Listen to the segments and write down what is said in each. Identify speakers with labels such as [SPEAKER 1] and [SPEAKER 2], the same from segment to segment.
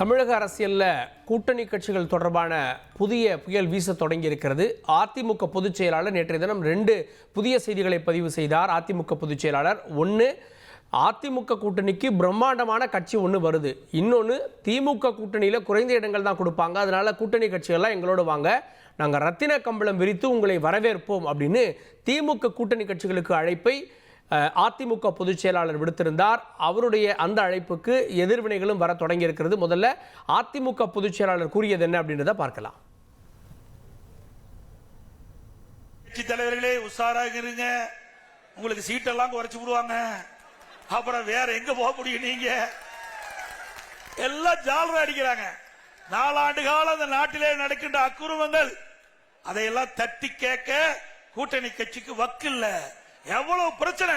[SPEAKER 1] தமிழக அரசியலில் கூட்டணி கட்சிகள் தொடர்பான புதிய புயல் வீச தொடங்கியிருக்கிறது. அதிமுக பொதுச் செயலாளர் நேற்றைய தினம் ரெண்டு புதிய செய்திகளை பதிவு செய்தார். அதிமுக பொதுச் செயலாளர் ஒன்று அதிமுக கூட்டணிக்கு பிரம்மாண்டமான கட்சி ஒன்று வருது. இன்னொன்று திமுக கூட்டணியில் குறைந்த இடங்கள் தான் கொடுப்பாங்க. அதனால் கூட்டணி கட்சிகள்லாம் எங்களோட வாங்க. நாங்கள் ரத்தின கம்பளம் விரித்து உங்களை வரவேற்போம் அப்படின்னு திமுக கூட்டணி கட்சிகளுக்கு அழைப்பை அதிமுக பொதுச் செயலாளர் விடுத்திருந்தார். அவருடைய அந்த அழைப்புக்கு எதிர்வினைகளும் வர தொடங்கி இருக்கிறது முதல்ல அதிமுக பொதுச் செயலாளர் கூறியது என்ன அப்படின்றத பார்க்கலாம்.
[SPEAKER 2] கட்சி தலைவர்களே உஷாராக இருங்க. உங்களுக்கு சீட்டெல்லாம் குறைச்சு விடுவாங்க. அப்புறம் வேற எங்க போக முடியும் நீங்க? எல்லாம் ஜாலரா அடிக்கிறாங்க. நாலாண்டு காலம் அந்த நாட்டிலே நடக்கின்ற அக்குருவங்கள் அதையெல்லாம் தட்டி கேட்க கூட்டணி கட்சிக்கு வக்கு இல்லை எவ்வளவு பிரச்சனை?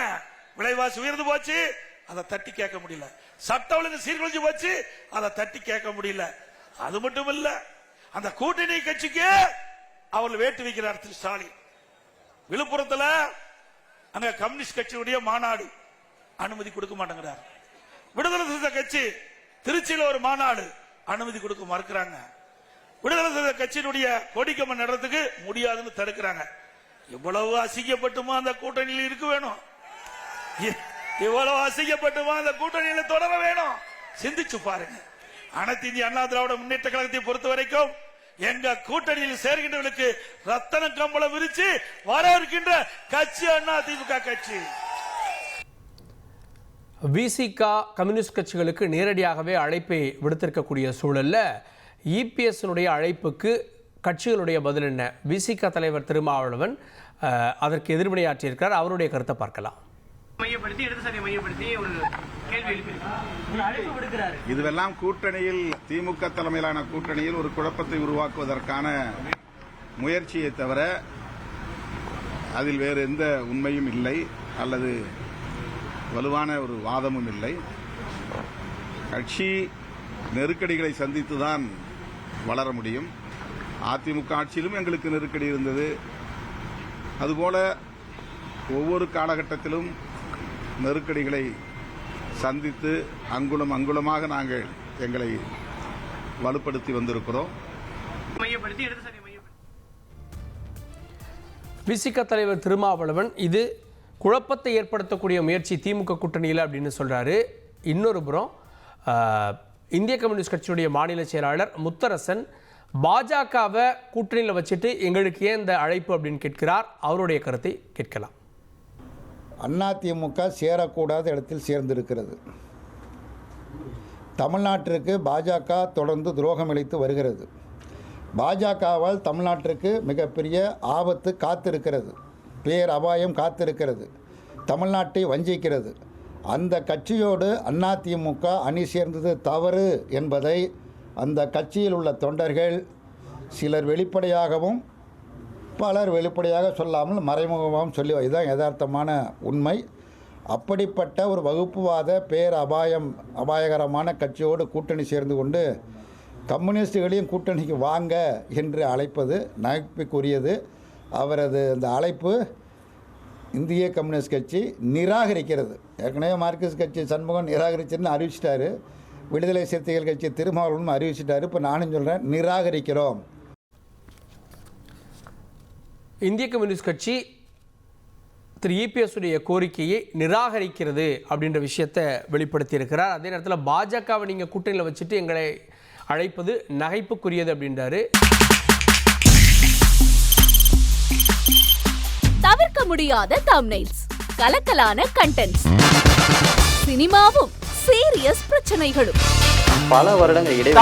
[SPEAKER 2] விலைவாசி உயர்ந்து போச்சு அதை தட்டி கேட்க முடியல. சட்ட ஒழுங்கு சீர்குலைஞ்சு போச்சு அதை தட்டி கேட்க முடியல. அது மட்டும் இல்ல அந்த கூட்டணி கட்சிக்கு அவர்கள் வேட்டு வைக்கிறார் திரு ஸ்டாலின். விழுப்புரத்துல அங்க கம்யூனிஸ்ட் கட்சியுடைய மாநாடு அனுமதி கொடுக்க மாட்டேங்கிறார். விடுதலை சிறுத்தை கட்சி திருச்சியில ஒரு மாநாடு அனுமதி கொடுக்க மறுக்கிறாங்க. விடுதலை சிறுத்தை கட்சியினுடைய கொடிக்கம்மன் நடத்துக்கு முடியாதுன்னு தடுக்கிறாங்க. இவ்வளவு அசிங்கப்பட்டுமா அந்த கூட்டணியில் இருக்க வேணும்? இ- இவ்வளவு அசிங்கப்பட்டுமா அந்த கூட்டணியில் தொடர வேணும்? சிந்திச்சு பாருங்க. அனைத்து இந்திய அண்ணா திராவிட முன்னேற்ற கழகத்தை பொறுத்த வரைக்கும் எங்க கூட்டணியில் சேர்கின்றவர்களுக்கு ரத்தன கம்பளம் விரிச்சு வர இருக்கின்ற கட்சி அண்ணா திமுக கட்சி.
[SPEAKER 1] விசிகா கம்யூனிஸ்ட் கட்சிகளுக்கு நேரடியாகவே அழைப்பை விடுத்திருக்கக்கூடிய சூழல்ல இபிஎஸ்னுடைய அழைப்புக்கு கட்சிகளுடைய பதில் என்ன? விசிகா தலைவர் திருமாவளவன் அதற்கு எதிர்வினையாற்றியிருக்கிறார். அவருடைய கருத்தை பார்க்கலாம்.
[SPEAKER 3] மையப்படுத்தி மையப்படுத்தி ஒரு கேள்வி
[SPEAKER 4] இதுவெல்லாம் கூட்டணியில் திமுக தலைமையிலான கூட்டணியில் ஒரு குழப்பத்தை உருவாக்குவதற்கான முயற்சியை தவிர அதில் வேறு எந்த உண்மையும் இல்லை. அல்லது வலுவான ஒரு வாதமும் இல்லை. கட்சி நெருக்கடிகளை சந்தித்துதான் வளர முடியும். அதிமுக ஆட்சியிலும் எங்களுக்கு நெருக்கடி இருந்தது. அதுபோல ஒவ்வொரு காலகட்டத்திலும் நெருக்கடிகளை சந்தித்து அங்குலம் அங்குலமாக நாங்கள் எங்களை வலுப்படுத்தி வந்திருக்கிறோம்.
[SPEAKER 1] விசிக தலைவர் திருமாவளவன் இது குழப்பத்தை ஏற்படுத்தக்கூடிய முயற்சி திமுக கூட்டணியில் அப்படின்னு சொல்றாரு. இன்னொரு புறம் இந்திய கம்யூனிஸ்ட் கட்சியுடைய மாநில செயலாளர் முத்தரசன் பாஜகவை கூட்டணியில் வச்சுட்டு எங்களுக்கு ஏன் இந்த அழைப்பு அப்படின்னு கேட்கிறார்? அவருடைய கருத்தை கேட்கலாம்.
[SPEAKER 5] அதிமுக சேரக்கூடாத இடத்தில் சேர்ந்திருக்கிறது. தமிழ்நாட்டிற்கு பாஜக தொடர்ந்து துரோகம் இழைத்து வருகிறது. பாஜகவால் தமிழ்நாட்டிற்கு மிகப்பெரிய ஆபத்து காத்திருக்கிறது. பேர் அபாயம் காத்திருக்கிறது. தமிழ்நாட்டை வஞ்சிக்கிறது. அந்த கட்சியோடு அதிமுக அணி சேர்ந்தது தவறு என்பதை அந்த கட்சியில் உள்ள தொண்டர்கள் சிலர் வெளிப்படையாகவும் பலர் வெளிப்படையாக சொல்லாமல் மறைமுகமாகவும் சொல்லி இதுதான் யதார்த்தமான உண்மை. அப்படிப்பட்ட ஒரு வகுப்புவாத பேர் அபாயம் அபாயகரமான கட்சியோடு கூட்டணி சேர்ந்து கொண்டு கம்யூனிஸ்டுகளையும் கூட்டணிக்கு வாங்க என்று அழைப்பது நகைப்புக்குரியது. அவரது அந்த அழைப்பு இந்திய கம்யூனிஸ்ட் கட்சி நிராகரிக்கிறது. ஏற்கனவே மார்க்சிஸ்ட் கட்சி சண்முகம் நிராகரிச்சுன்னு அறிவிச்சிட்டாரு. விடுதலை சிறுத்தைகள் கட்சி திருமாவளவனும் அறிவிச்சிட்டாரு. இப்போ நானும் சொல்கிறேன் நிராகரிக்கிறோம்.
[SPEAKER 1] இந்திய கம்யூனிஸ்ட் கட்சி திரு இபிஎஸ் உடைய கோரிக்கையை நிராகரிக்கிறது அப்படின்ற விஷயத்தை வெளிப்படுத்தி இருக்கிறார் அதே நேரத்தில் பாஜகவை நீங்கள் கூட்டணியில் வச்சுட்டு எங்களை அழைப்பது நகைப்புக்குரியது அப்படின்றாரு.
[SPEAKER 6] தவிர்க்க முடியாத தம்னைல்ஸ் கலக்கலான கண்டென்ட்ஸ் சினிமாவும் சீரியஸ் பிரச்சனைகளும்.
[SPEAKER 7] பல வருடங்கள் இடைவெளி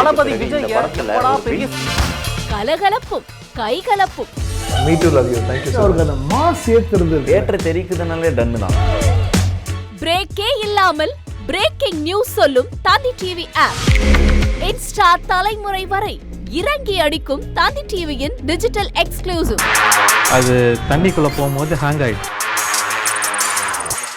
[SPEAKER 6] கலகலப்பும் கைகலப்பும். பிரேக்கே இல்லாமல் பிரேக்கிங் நியூஸ் சொல்லும் தந்தி டிவி ஆப் இன்ஸ்டா தலைமுறை வரை இறங்கி அடிக்கும் தந்தி டிவியின் டிஜிட்டல் எக்ஸ்க்ளூசிவ்
[SPEAKER 8] அது தண்ணிக்குள்ள போகும்போது ஹேங் ஆயிடுச்சு